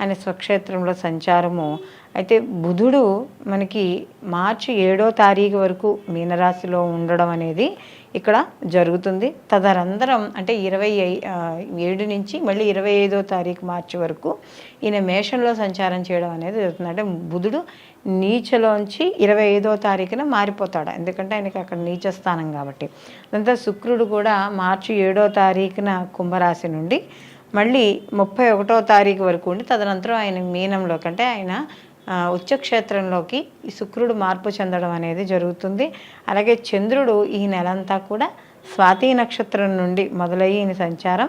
ఆయన స్వక్షేత్రంలో సంచారము. అయితే బుధుడు మనకి మార్చి ఏడో తారీఖు వరకు మీనరాశిలో ఉండడం అనేది ఇక్కడ జరుగుతుంది. తదనంతరం అంటే ఇరవై ఏడు నుంచి మళ్ళీ ఇరవై ఐదో తారీఖు మార్చి వరకు ఈయన మేషంలో సంచారం చేయడం అనేది జరుగుతుంది. అంటే బుధుడు నీచలోంచి ఇరవై ఐదో తారీఖున మారిపోతాడు. ఎందుకంటే ఆయనకి అక్కడ నీచ స్థానం కాబట్టి. దాంతో శుక్రుడు కూడా మార్చి ఏడో తారీఖున కుంభరాశి నుండి మళ్ళీ ముప్పై ఒకటో తారీఖు వరకు ఉండి తదనంతరం ఆయన మీనంలోకి అంటే ఆయన ఉచ్చక్షేత్రంలోకి ఈ శుక్రుడు మార్పు చెందడం అనేది జరుగుతుంది. అలాగే చంద్రుడు ఈ నెలంతా కూడా స్వాతి నక్షత్రం నుండి మొదలయ్యి ఈయన సంచారం.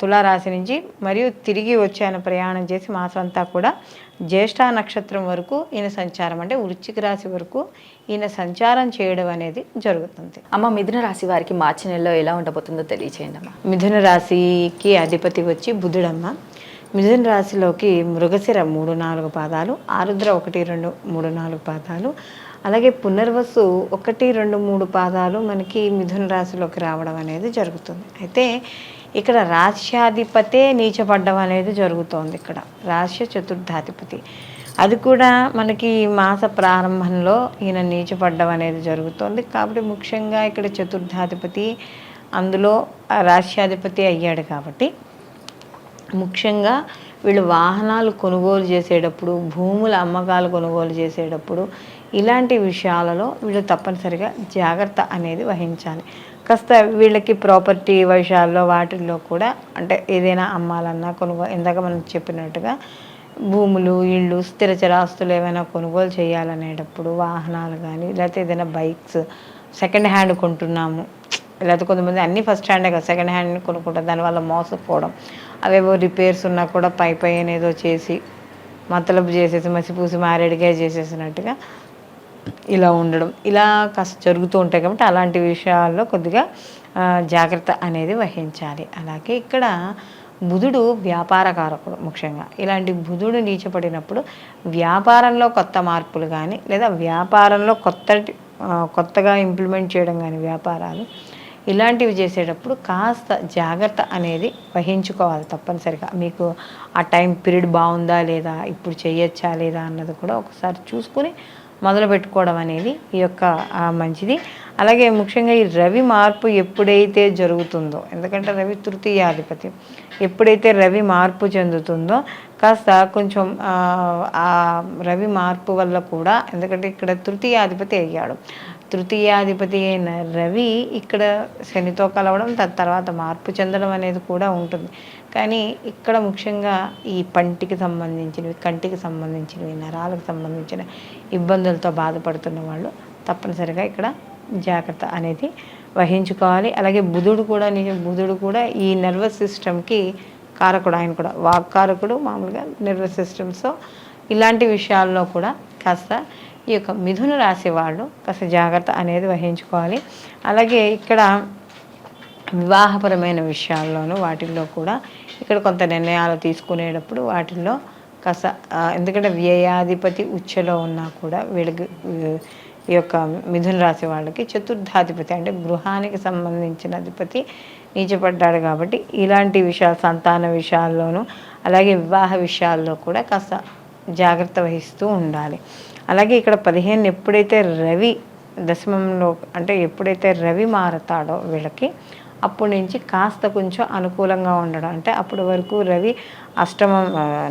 తులారాశి నుంచి మరియు తిరిగి వచ్చి ఆయన ప్రయాణం చేసి మాసం అంతా కూడా జ్యేష్ఠ నక్షత్రం వరకు ఈయన సంచారం. అంటే వృశ్చిక రాశి వరకు ఈయన సంచారం చేయడం అనేది జరుగుతుంది. అమ్మ మిథున రాశి వారికి మార్చి నెలలో ఎలా ఉండబోతుందో తెలియచేయండి అమ్మ. మిథున రాశికి అధిపతి వచ్చి బుధుడమ్మ. మిథున రాశిలోకి మృగశిర మూడు నాలుగు పాదాలు ఆరుద్ర ఒకటి రెండు మూడు నాలుగు పాదాలు అలాగే పునర్వసు ఒకటి రెండు మూడు పాదాలు మనకి మిథున రాశిలోకి రావడం అనేది జరుగుతుంది. అయితే ఇక్కడ రాశ్యాధిపతే నీచపడ్డం అనేది జరుగుతోంది ఇక్కడ. రాశ్య చతుర్థాధిపతి. అది కూడా మనకి మాస ప్రారంభంలో ఈయన నీచపడ్డం అనేది జరుగుతోంది. కాబట్టి ముఖ్యంగా ఇక్కడ చతుర్థాధిపతి అందులో ఆ రాశ్యాధిపతి అయ్యాడు కాబట్టి ముఖ్యంగా వీళ్ళు వాహనాలు కొనుగోలు చేసేటప్పుడు భూముల అమ్మకాలు కొనుగోలు చేసేటప్పుడు ఇలాంటి విషయాలలో వీళ్ళు తప్పనిసరిగా జాగ్రత్త అనేది వహించాలి. కాస్త వీళ్ళకి ప్రాపర్టీ విషయాల్లో వాటిల్లో కూడా అంటే ఏదైనా అమ్మాలన్నా కొనుగోలు ఇందాక మనం చెప్పినట్టుగా భూములు ఇళ్ళు స్థిర చరాస్తులు ఏమైనా కొనుగోలు చేయాలనేటప్పుడు వాహనాలు కానీ లేకపోతే ఏదైనా బైక్స్ సెకండ్ హ్యాండ్ కొంటున్నాము. లేకపోతే కొంతమంది అన్ని ఫస్ట్ హ్యాండే కదా సెకండ్ హ్యాండ్ కొనుక్కుంటారు. దానివల్ల మోసపోవడం. అవేవో రిపేర్స్ ఉన్నా కూడా పై పై అనేదో చేసి మతలబు చేసేసి మసిపూసి మారేడుగా చేసేసినట్టుగా ఇలా ఉండడం. ఇలా కాస్త జరుగుతూ ఉంటాయి కాబట్టి అలాంటి విషయాల్లో కొద్దిగా జాగ్రత్త అనేది వహించాలి. అలాగే ఇక్కడ బుధుడు వ్యాపార కారకుడు ముఖ్యంగా. ఇలాంటి బుధుడు నీచపడినప్పుడు వ్యాపారంలో కొత్త మార్పులు కానీ లేదా వ్యాపారంలో కొత్త కొత్తగా ఇంప్లిమెంట్ చేయడం కానీ వ్యాపారాలు ఇలాంటివి చేసేటప్పుడు కాస్త జాగ్రత్త అనేది వహించుకోవాలి తప్పనిసరిగా. మీకు ఆ టైం పీరియడ్ బాగుందా లేదా ఇప్పుడు చేయొచ్చా లేదా అన్నది కూడా ఒకసారి చూసుకుని మొదలు పెట్టుకోవడం అనేది ఈ యొక్క మంచిది. అలాగే ముఖ్యంగా ఈ రవి మార్పు ఎప్పుడైతే జరుగుతుందో ఎందుకంటే రవి తృతీయాధిపతి ఎప్పుడైతే రవి మార్పు చెందుతుందో కాస్త కొంచెం ఆ, ఆ రవి మార్పు వల్ల కూడా ఎందుకంటే ఇక్కడ తృతీయాధిపతి అయ్యాడు. తృతీయాధిపతి అయిన రవి ఇక్కడ శనితో కలవడం తద్ తర్వాత మార్పు చెందడం అనేది కూడా ఉంటుంది. కానీ ఇక్కడ ముఖ్యంగా ఈ పంటికి సంబంధించినవి కంటికి సంబంధించినవి నరాలకు సంబంధించిన ఇబ్బందులతో బాధపడుతున్న వాళ్ళు తప్పనిసరిగా ఇక్కడ జాగ్రత్త అనేది వహించుకోవాలి. అలాగే బుధుడు కూడా ని- బుధుడు కూడా ఈ నర్వస్ సిస్టమ్కి కారకుడు ఆయన కూడా వాక్ కారకుడు మామూలుగా నర్వస్ సిస్టమ్స్ ఇలాంటి విషయాల్లో కూడా కాస్త ఈ యొక్క మిథున రాశి వాళ్ళు కాస్త జాగ్రత్త అనేది వహించుకోవాలి. అలాగే ఇక్కడ వివాహపరమైన విషయాల్లోనూ వాటిల్లో కూడా ఇక్కడ కొంత నిర్ణయాలు తీసుకునేటప్పుడు వాటిల్లో కాస్త ఎందుకంటే వ్యయాధిపతి ఉచ్చలో ఉన్నా కూడా వీళ్ళకి ఈ యొక్క మిథున రాశి వాళ్ళకి చతుర్థాధిపతి అంటే గృహానికి సంబంధించిన అధిపతి నీచపడ్డాడు కాబట్టి ఇలాంటి విషయాలు సంతాన విషయాల్లోనూ అలాగే వివాహ విషయాల్లో కూడా కాస్త జాగ్రత్త వహిస్తూ ఉండాలి. అలాగే ఇక్కడ పదిహేను ఎప్పుడైతే రవి దశమంలో అంటే ఎప్పుడైతే రవి మారతాడో వీళ్ళకి అప్పటి నుంచి కాస్త కొంచెం అనుకూలంగా ఉండడం. అంటే అప్పటి వరకు రవి అష్టమం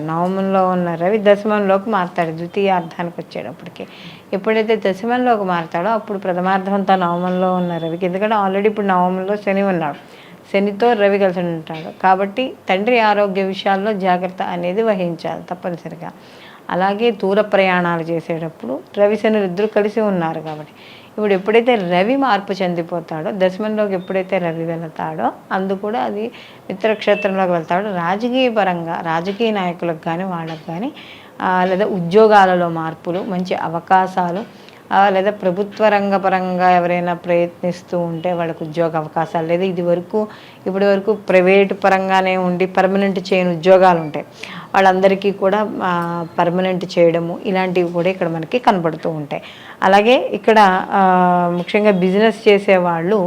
నవమంలో ఉన్న రవి దశమంలోకి మారుతాడు ద్వితీయార్థానికి వచ్చేటప్పటికి. ఎప్పుడైతే దశమంలోకి మారుతాడో అప్పుడు ప్రథమార్థం అంతా నవమంలో ఉన్న రవికి. ఎందుకంటే ఆల్రెడీ ఇప్పుడు నవమంలో శని ఉన్నాడు. శనితో రవి కలిసి ఉంటాడు. కాబట్టి తండ్రి ఆరోగ్య విషయాల్లో జాగ్రత్త అనేది వహించాలి తప్పనిసరిగా. అలాగే దూర ప్రయాణాలు చేసేటప్పుడు రవి శనులు ఇద్దరు కలిసి ఉన్నారు కాబట్టి. ఇప్పుడు ఎప్పుడైతే రవి మార్పు చెందిపోతాడో దశమంలోకి ఎప్పుడైతే రవి వెళతాడో అందు కూడా అది మిత్రక్షేత్రంలోకి వెళ్తాడో. రాజకీయ పరంగా రాజకీయ నాయకులకు కానీ వాళ్ళకు కానీ లేదా ఉద్యోగాలలో మార్పులు మంచి అవకాశాలు లేదా ప్రభుత్వ రంగ పరంగా ఎవరైనా ప్రయత్నిస్తూ ఉంటే వాళ్ళకు ఉద్యోగ అవకాశాలు లేదా ఇది వరకు ఇప్పటి వరకు ప్రైవేట్ పరంగానే ఉండి పర్మనెంట్ చేయని ఉద్యోగాలు ఉంటాయి. వాళ్ళందరికీ కూడా పర్మనెంట్ చేయడము ఇలాంటివి కూడా ఇక్కడ మనకి కనబడుతూ ఉంటాయి. అలాగే ఇక్కడ ముఖ్యంగా బిజినెస్ చేసేవాళ్ళు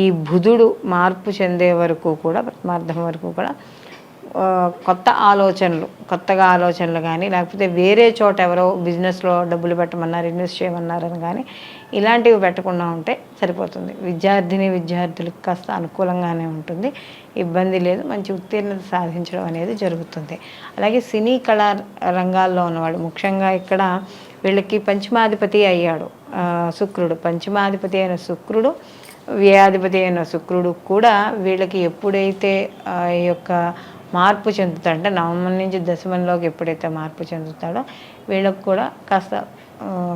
ఈ బుధుడు మార్పు చెందే వరకు కూడా ప్రథమార్థం వరకు కూడా కొత్త ఆలోచనలు కొత్తగా ఆలోచనలు కానీ లేకపోతే వేరే చోట ఎవరో బిజినెస్లో డబ్బులు పెట్టమన్నారు ఇన్వెస్ట్ చేయమన్నారని కానీ ఇలాంటివి పెట్టకుండా ఉంటే సరిపోతుంది. విద్యార్థిని విద్యార్థులకు కాస్త అనుకూలంగానే ఉంటుంది. ఇబ్బంది లేదు మంచి ఉత్తీర్ణత సాధించడం అనేది జరుగుతుంది. అలాగే సినీ కళా రంగాల్లో ఉన్నవాడు ముఖ్యంగా ఇక్కడ వీళ్ళకి పంచమాధిపతి అయ్యాడు శుక్రుడు. పంచమాధిపతి అయిన శుక్రుడు వ్యయాధిపతి అయిన శుక్రుడు కూడా వీళ్ళకి ఎప్పుడైతే ఈ యొక్క మార్పు చెందుతాడు అంటే నవమం నుంచి దశమంలోకి ఎప్పుడైతే మార్పు చెందుతాడో వీళ్ళకు కూడా కాస్త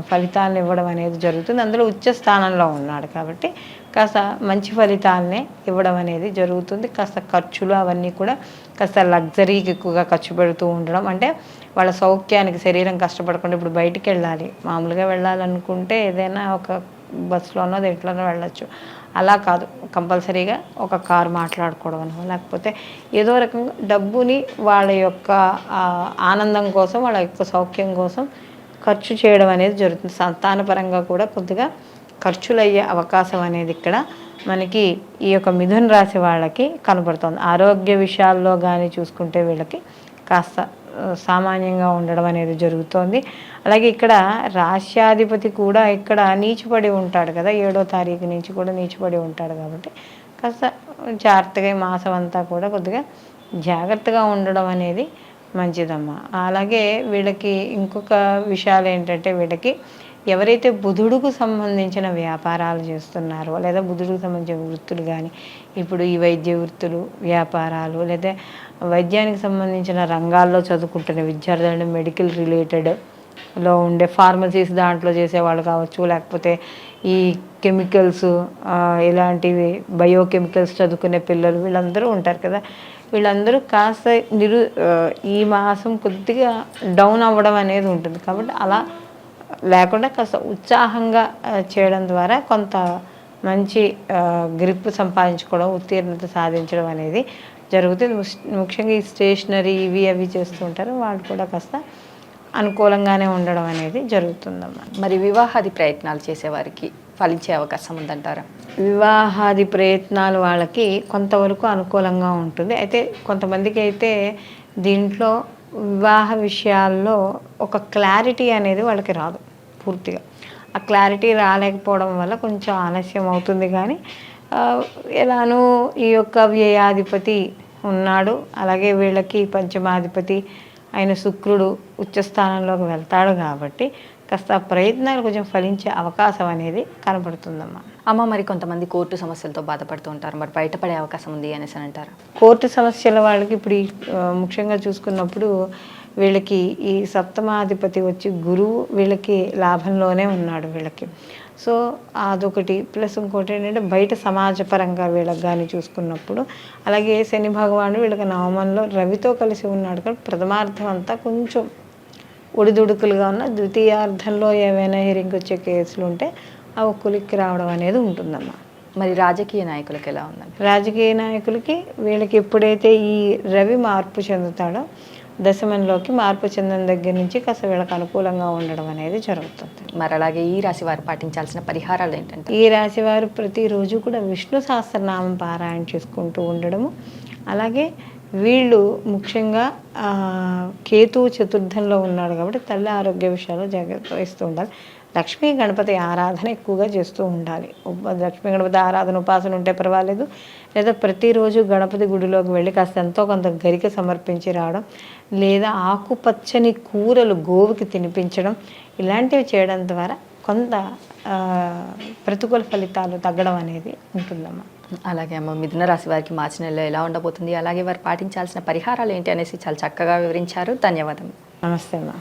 ఫలితాలను ఇవ్వడం అనేది జరుగుతుంది. అందులో ఉచ్చ స్థానంలో ఉన్నాడు కాబట్టి కాస్త మంచి ఫలితాలనే ఇవ్వడం అనేది జరుగుతుంది. కాస్త ఖర్చులు అవన్నీ కూడా కాస్త లగ్జరీకి ఎక్కువగా ఖర్చు పెడుతూ ఉండడం. అంటే వాళ్ళ సౌఖ్యానికి శరీరం కష్టపడకుండా ఇప్పుడు బయటికి వెళ్ళాలి. మామూలుగా వెళ్ళాలనుకుంటే ఏదైనా ఒక బస్సులోనో దేంట్లోనో వెళ్ళొచ్చు. అలా కాదు. కంపల్సరీగా ఒక కారు మాట్లాడుకోవడం లేకపోతే ఏదో రకంగా డబ్బుని వాళ్ళ యొక్క ఆనందం కోసం వాళ్ళ యొక్క సౌఖ్యం కోసం ఖర్చు చేయడం అనేది జరుగుతుంది. సంతానపరంగా కూడా కొద్దిగా ఖర్చులు అయ్యే అవకాశం అనేది ఇక్కడ మనకి ఈ యొక్క మిథున రాశి వాళ్ళకి కనబడుతుంది. ఆరోగ్య విషయాల్లో కానీ చూసుకుంటే వీళ్ళకి కాస్త సామాన్యంగా ఉండడం అనేది జరుగుతోంది. అలాగే ఇక్కడ రాష్ట్రాధిపతి కూడా ఇక్కడ నీచిపడి ఉంటాడు కదా ఏడో తారీఖు నుంచి కూడా నీచిపడి ఉంటాడు కాబట్టి కాస్త జాగ్రత్తగా ఈ మాసం అంతా కూడా కొద్దిగా జాగ్రత్తగా ఉండడం అనేది మంచిదమ్మా. అలాగే వీళ్ళకి ఇంకొక విషయాలు ఏంటంటే వీళ్ళకి ఎవరైతే బుధుడుకు సంబంధించిన వ్యాపారాలు చేస్తున్నారో లేదా బుధుడుకు సంబంధించిన వృత్తులు కానీ ఇప్పుడు ఈ వైద్య వృత్తులు వ్యాపారాలు లేదా వైద్యానికి సంబంధించిన రంగాల్లో చదువుకుంటున్న విద్యార్థులను మెడికల్ రిలేటెడ్లో ఉండే ఫార్మసీస్ దాంట్లో చేసేవాళ్ళు కావచ్చు లేకపోతే ఈ కెమికల్స్ ఇలాంటివి బయోకెమికల్స్ చదువుకునే పిల్లలు వీళ్ళందరూ ఉంటారు కదా. వీళ్ళందరూ కాస్త నిరు ఈ మాసం కొద్దిగా డౌన్ అవ్వడం అనేది ఉంటుంది. కాబట్టి అలా లేకుండా కాస్త ఉత్సాహంగా చేయడం ద్వారా కొంత మంచి గ్రిప్ సంపాదించుకోవడం ఉత్తీర్ణత సాధించడం అనేది జరుగుతుంది. ముఖ్యంగా ఈ స్టేషనరీ ఇవి అవి చేస్తూ ఉంటారు. వాళ్ళు కూడా కాస్త అనుకూలంగానే ఉండడం అనేది జరుగుతుందమ్మా. మరి వివాహాది ప్రయత్నాలు చేసేవారికి ఫలించే అవకాశం ఉందంటారా? వివాహాది ప్రయత్నాలు వాళ్ళకి కొంతవరకు అనుకూలంగా ఉంటుంది. అయితే కొంతమందికి అయితే దీంట్లో వివాహ విషయాల్లో ఒక క్లారిటీ అనేది వాళ్ళకి రాదు పూర్తిగా. ఆ క్లారిటీ రాలేకపోవడం వల్ల కొంచెం ఆలస్యం అవుతుంది కానీ ఎలానూ ఈ యొక్క వ్యయాధిపతి ఉన్నాడు. అలాగే వీళ్ళకి పంచమాధిపతి ఆయన శుక్రుడు ఉచ్చస్థానంలోకి వెళ్తాడు కాబట్టి కాస్త ప్రయత్నాలు కొంచెం ఫలించే అవకాశం అనేది కనబడుతుందమ్మా అమ్మ మరి కొంతమంది కోర్టు సమస్యలతో బాధపడుతూ ఉంటారు. మరి బయటపడే అవకాశం ఉంది అనేసి అని అంటారు? కోర్టు సమస్యల వాళ్ళకి ఇప్పుడు ముఖ్యంగా చూసుకున్నప్పుడు వీళ్ళకి ఈ సప్తమాధిపతి వచ్చి గురువు వీళ్ళకి లాభంలోనే ఉన్నాడు వీళ్ళకి. సో అదొకటి. ప్లస్ ఇంకోటి ఏంటంటే బయట సమాజపరంగా వీళ్ళకి కానీ చూసుకున్నప్పుడు అలాగే శని భగవానుడు వీళ్ళకి నవమంలో రవితో కలిసి ఉన్నాడు కాబట్టి ప్రథమార్థం అంతా కొంచెం ఒడిదుడుకులుగా ఉన్న ద్వితీయార్థంలో ఏవైనా హిరింగ్ వచ్చే కేసులు ఉంటే అవి కొలిక్కి రావడం అనేది ఉంటుందమ్మా. మరి రాజకీయ నాయకులకు ఎలా ఉందండి? రాజకీయ నాయకులకి వీళ్ళకి ఎప్పుడైతే ఈ రవి మార్పు చెందుతాడో దశమంలోకి మార్పు చెందిన దగ్గర నుంచి కాస్త వీళ్ళకి అనుకూలంగా ఉండడం అనేది జరుగుతుంది. మరి అలాగే ఈ రాశి వారు పాటించాల్సిన పరిహారాలు ఏంటంటే? ఈ రాశి వారు ప్రతిరోజు కూడా విష్ణు సహస్రనామం పారాయణ చేసుకుంటూ ఉండడము. అలాగే వీళ్ళు ముఖ్యంగా కేతు చతుర్థంలో ఉన్నాడు కాబట్టి తల్లి ఆరోగ్య విషయాల్లో జాగ్రత్త వహిస్తూ ఉండాలి. లక్ష్మీ గణపతి ఆరాధన ఎక్కువగా చేస్తూ ఉండాలి. లక్ష్మీ గణపతి ఆరాధన ఉపాసన ఉంటే పర్వాలేదు. లేదా ప్రతిరోజు గణపతి గుడిలోకి వెళ్ళి కాస్త ఎంతో కొంత గరిక సమర్పించి రావడం లేదా ఆకుపచ్చని కూరలు గోవుకి తినిపించడం ఇలాంటివి చేయడం ద్వారా కొంత ప్రతికూల ఫలితాలు తగ్గడం అనేది ఉంటుందమ్మా. అలాగే అమ్మ మిథున రాశి వారికి మార్చి నెలలో ఎలా ఉండబోతుంది? అలాగే వారు పాటించాల్సిన పరిహారాలు ఏంటి అనేసి చాలా చక్కగా వివరించారు. ధన్యవాదం నమస్తే అమ్మా.